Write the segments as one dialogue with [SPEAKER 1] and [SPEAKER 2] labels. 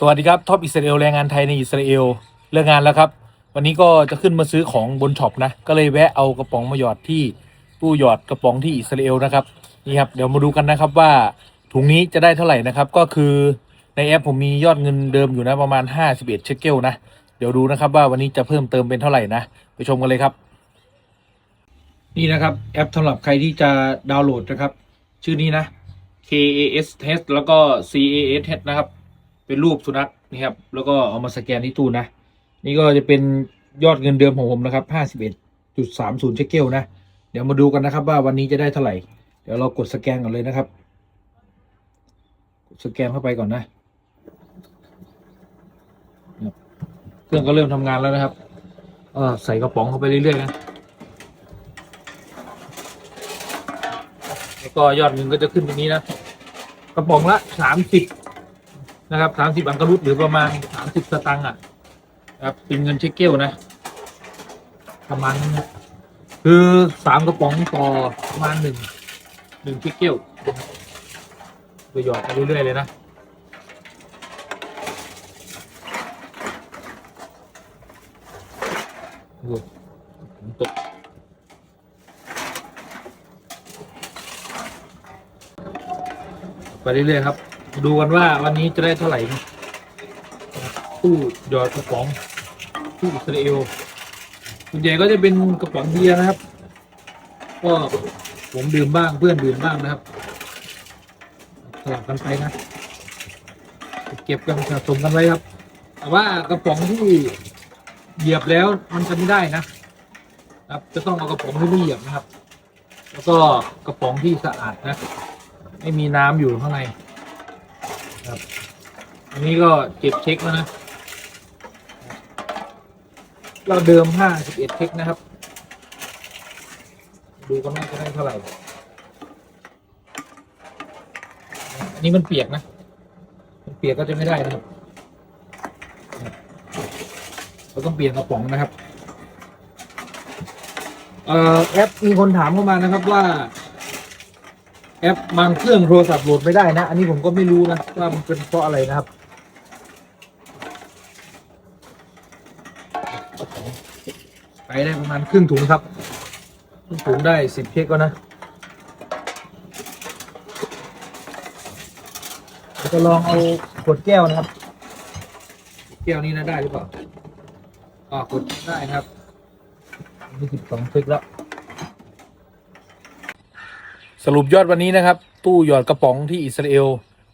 [SPEAKER 1] สวัสดีครับท็อปอิสราเอลแรงงานไทยในอิสราเอลเลิกงานแล้วครับ วันนี้ก็จะขึ้นมาซื้อของบนช็อปนะ ก็เลยแวะเอากระป๋องมาหยอดที่ตู้หยอดกระป๋องที่อิสราเอลนะครับนี่ครับเดี๋ยวมาดูกันนะครับว่าถุงนี้จะได้เท่าไหร่นะครับก็คือในแอปผมมียอดเงินเดิมอยู่นะประมาณ 51เชคเกลนะเดี๋ยวดูนะครับว่าวันนี้จะเพิ่มเติมเป็นเท่าไหร่นะไปชมกันเลยครับ นี่นะครับแอปสำหรับใครที่จะดาวน์โหลดนะครับ ชื่อนี้นะ KAS Test แล้วก็ CAS Test นะครับ เป็นรูปสุนัขนี่ครับ แล้วก็เอามาสแกนที่ตู้นะ นี่ก็จะเป็นยอดเงินเดิมของผมนะครับห้าสิบเอ็ดจุดสามศูนย์เชคเกลนะ เดี๋ยวมาดูกันนะครับว่าวันนี้จะได้เท่าไหร่ เดี๋ยวเรากดสแกนก่อนเลยนะครับ กดสแกนเข้าไปก่อนนะ เครื่องก็เริ่มทำงานแล้วนะครับเออใส่กระป๋องเข้าไปเรื่อยๆนะแล้วก็ยอดเงินก็จะขึ้นตรงนี้นะ กระป๋องละสามสิบ นะครับสามสิบอังกรุตหรือประมาณสามสิบสตังค์อะครับเป็นเงินเช็คเกลนะ ประมาณนั้นนะคือสามกระป๋องต่อประมาณหนึ่งหนึ่งเช็คเกลไปหยอดไปเรื่อยๆเลยนะโอ้โหฝนตกไปเรื่อยๆครับ ดูกันว่าวันนี้จะได้เท่าไหร่ตู้หยอดกระป๋องตู้อิสราเอลส่วนใหญ่ก็จะเป็นกระป๋องเบียร์นะครับ ก็ผมดื่มบ้างเพื่อนดื่มบ้างนะครับสลับกันไปนะเก็บกันสะสมกันไว้ครับ แต่ว่ากระป๋องที่เหยียบแล้วมันจะไม่ได้นะครับ จะต้องเอากระป๋องที่ไม่เหยียบนะครับ แล้วก็กระป๋องที่สะอาดนะ ไม่มีน้ำอยู่ข้างใน ครับ อันนี้ก็เก็บเช็คแล้วนะ เราเดิมห้าสิบเอ็ดเช็คนะครับ ดูกันว่าจะได้เท่าไหร่ อันนี้มันเปียกนะ มันเปียกก็จะไม่ได้นะครับ เราต้องเปลี่ยนกระป๋องนะครับ เอ่อแอปมีคนถามเข้ามานะครับว่า แอปบางเครื่องโทรศัพท์โหลดไม่ได้นะ อันนี้ผมก็ไม่รู้นะว่ามันเป็นเพราะอะไรนะครับ ไปได้ประมาณครึ่งถุงครับครึ่งถุงได้สิบเค้กก็นะจะลองเอาขวดแก้วนะครับ แก้วนี้นะได้หรือเปล่าอ่ากดได้นะครับมีสิบสองเค้กแล้ว สรุปยอดวันนี้นะครับ ตู้หยอดกระป๋องที่อิสราเอล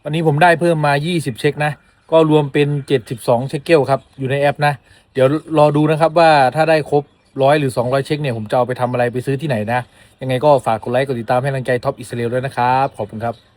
[SPEAKER 1] วันนี้ผมได้เพิ่มมา 20 เช็คนะ ก็รวมเป็น 72 เช็คเกลครับ อยู่ในแอปนะ เดี๋ยวรอดูนะครับว่าถ้าได้ครบร้อยหรือ 200 เช็คเนี่ยผมจะเอาไปทำอะไรไปซื้อที่ไหนนะ ยังไงก็ฝากกดไลค์กดติดตามให้กำลังใจท็อปอิสราเอลด้วยนะครับ ขอบคุณครับ